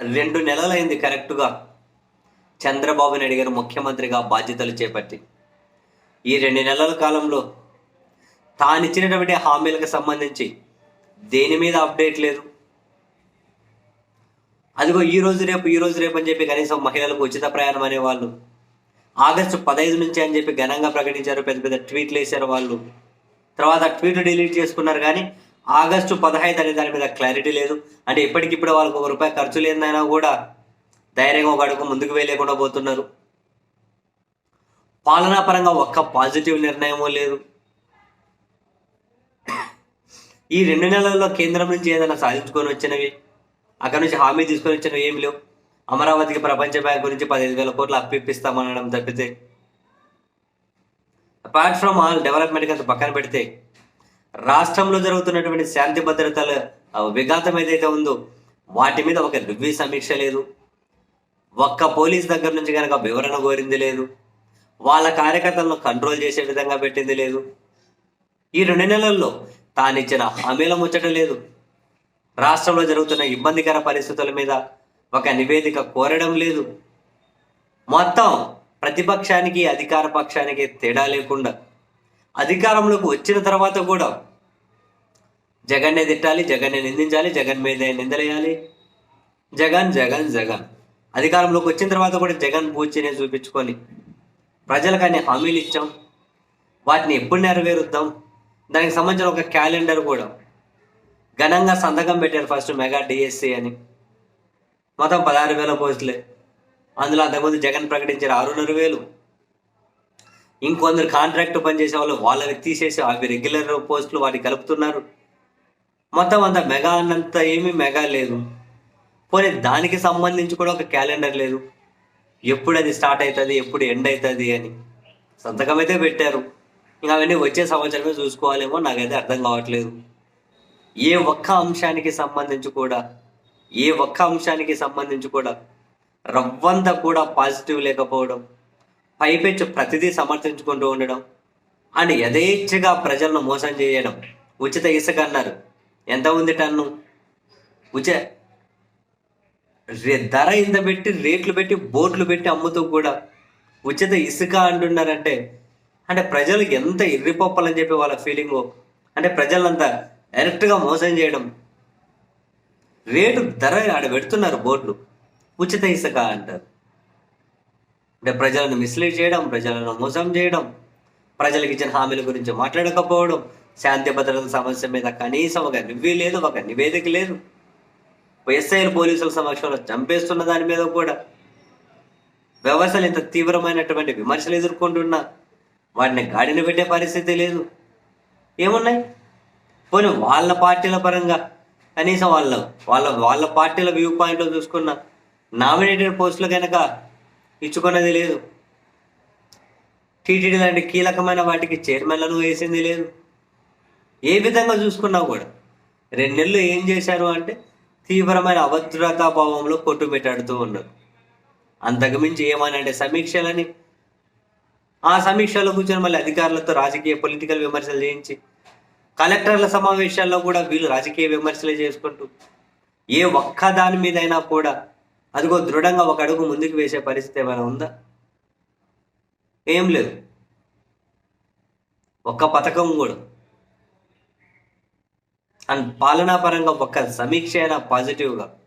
రెండు నెలలైంది కరెక్ట్గా. చంద్రబాబు నాయుడు గారు ముఖ్యమంత్రిగా బాధ్యతలు చేపట్టి. ఈ రెండు నెలల కాలంలో తానిచ్చినటువంటి హామీలకు సంబంధించి దేని మీద అప్డేట్ లేదు. అదిగో ఈ రోజు రేపు ఈ రోజు రేపు అని చెప్పి కనీసం మహిళలకు ఉచిత ప్రయాణం అనేవాళ్ళు ఆగస్టు పదహైదు నుంచి అని చెప్పి ఘనంగా ప్రకటించారు పెద్ద పెద్ద ట్వీట్లు వేశారు వాళ్ళు. తర్వాత ట్వీట్ డిలీట్ చేసుకున్నారు కానీ ఆగస్టు పదహైదు అనే దాని మీద క్లారిటీ లేదు. అంటే ఇప్పటికిప్పుడు వాళ్ళకి ఒక రూపాయి ఖర్చు లేదైనా కూడా ధైర్యంగా ఒక అడుగు ముందుకు వేయలేకుండా పోతున్నారు. పాలనా పరంగా ఒక్క పాజిటివ్ నిర్ణయమో లేదు. ఈ రెండు నెలల్లో కేంద్రం నుంచి ఏదైనా సాధించుకొని వచ్చినవి అక్కడ నుంచి హామీ తీసుకొని వచ్చినవి ఏమి లేవు. అమరావతికి ప్రపంచ బ్యాంక్ గురించి పదిహేను వేల కోట్లు అప్పిప్పిస్తామనడం తప్పితే అపార్ట్ ఫ్రమ్ ఆల్ డెవలప్మెంట్ అంత పక్కన పెడితే రాష్ట్రంలో జరుగుతున్నటువంటి శాంతి భద్రతల విఘాతం ఏదైతే ఉందో వాటి మీద ఒక రివ్యూ సమీక్ష లేదు. ఒక్క పోలీస్ దగ్గర నుంచి కనుక వివరణ కోరింది లేదు. వాళ్ళ కార్యకర్తలను కంట్రోల్ చేసే విధంగా పెట్టింది లేదు. ఈ రెండు నెలల్లో తానిచ్చిన హామీల ముచ్చట లేదు. రాష్ట్రంలో జరుగుతున్న ఇబ్బందికర పరిస్థితుల మీద ఒక నివేదిక కోరడం లేదు. మొత్తం ప్రతిపక్షానికి అధికార పక్షానికి తేడా లేకుండా అధికారంలోకి వచ్చిన తర్వాత కూడా జగన్నే తిట్టాలి జగన్నే నిందించాలి జగన్ మీద నిందలేయాలి. జగన్ జగన్ జగన్. అధికారంలోకి వచ్చిన తర్వాత కూడా జగన్ పూచినే చూపించుకొని ప్రజలకు అన్ని హామీలు ఇచ్చాం. వాటిని ఎప్పుడు నెరవేరుద్దాం? దానికి సంబంధించిన ఒక క్యాలెండర్ కూడా ఘనంగా సంతకం పెట్టారు ఫస్ట్ మెగా డిఎస్సి అని. మొత్తం పదహారు వేల పోస్టులే. అందులో అంతకుముందు జగన్ ప్రకటించారు ఆరున్నర వేలు. ఇంకొందరు కాంట్రాక్ట్ పనిచేసే వాళ్ళు వాళ్ళని తీసేసి అవి రెగ్యులర్ పోస్టులు వాటికి కలుపుతున్నారు. మొత్తం అంత మెగా అన్నంత ఏమీ మెగా లేదు. పోనీ దానికి సంబంధించి కూడా ఒక క్యాలెండర్ లేదు. ఎప్పుడు అది స్టార్ట్ అవుతుంది ఎప్పుడు ఎండ్ అవుతుంది అని సంతకం అయితే పెట్టారు. ఇంకా అవన్నీ వచ్చే సంవత్సరమే చూసుకోవాలేమో నాకైతే అర్థం కావట్లేదు. ఏ ఒక్క అంశానికి సంబంధించి కూడా ఏ ఒక్క అంశానికి సంబంధించి కూడా రవ్వంతా కూడా పాజిటివ్ లేకపోవడం పైపెచ్చు ప్రతిదీ సమర్థించుకుంటూ ఉండడం అండ్ యథేచ్ఛగా ప్రజలను మోసం చేయడం. ఉచిత ఇసుక అన్నారు. ఎంత ఉంది టన్ను? ఉచిత రే- ధర ఇంత పెట్టి రేట్లు పెట్టి బోట్లు పెట్టి అమ్ముతూ కూడా ఉచిత ఇసుక అంటున్నారంటే అంటే ప్రజలు ఎంత ఇర్రిపప్పలని చెప్పి వాళ్ళ ఫీలింగ్ అంటే ప్రజలంతా డైరెక్ట్గా మోసం చేయడం. రేటు ధర ఆడ పెడుతున్నారు బోట్లు. ఉచిత ఇసుక అంటారు. అంటే ప్రజలను మిస్లీడ్ చేయడం ప్రజలను మోసం చేయడం ప్రజలకు ఇచ్చిన హామీల గురించి మాట్లాడకపోవడం శాంతి భద్రతల సమస్య మీద కనీసం ఒక రివ్యూ లేదు ఒక నివేదిక లేదు. ఎస్ఐలు పోలీసుల సమక్షంలో చంపేస్తున్న దాని మీద కూడా వ్యవస్థలు ఇంత తీవ్రమైనటువంటి విమర్శలు ఎదుర్కొంటున్నా వాటిని గాడిని పెట్టే పరిస్థితి లేదు. ఏమున్నాయి? పోనీ వాళ్ళ పార్టీల పరంగా కనీసం వాళ్ళ వాళ్ళ వాళ్ళ పార్టీల వ్యూ పాయింట్లో చూసుకున్న నామినేటెడ్ పోస్టులు కనుక ఇచ్చుకున్నది లేదు. టీటీడీ లాంటి కీలకమైన వాటికి చైర్మన్లను వేసింది లేదు. ఏ విధంగా చూసుకున్నా కూడా రెండు నెలలు ఏం చేశారు అంటే తీవ్రమైన అభద్రతా భావంలో కొట్టుమిట్టాడుతూ ఉన్నారు. అంతకుమించి ఏమనంటే సమీక్షలని ఆ సమీక్షలో కూర్చొని మళ్ళీ అధికారులతో రాజకీయ పొలిటికల్ విమర్శలు చేయించి కలెక్టర్ల సమావేశాల్లో కూడా వీళ్ళు రాజకీయ విమర్శలు చేసుకుంటూ ఏ ఒక్క దాని మీదైనా కూడా అదిగో దృఢంగా ఒక అడుగు ముందుకు వేసే పరిస్థితి ఏమైనా ఉందా? ఏం లేదు. ఒక్క పథకం కూడా. అండ్ పాలనా పరంగా ఒక్క సమీక్ష అయినా పాజిటివ్గా.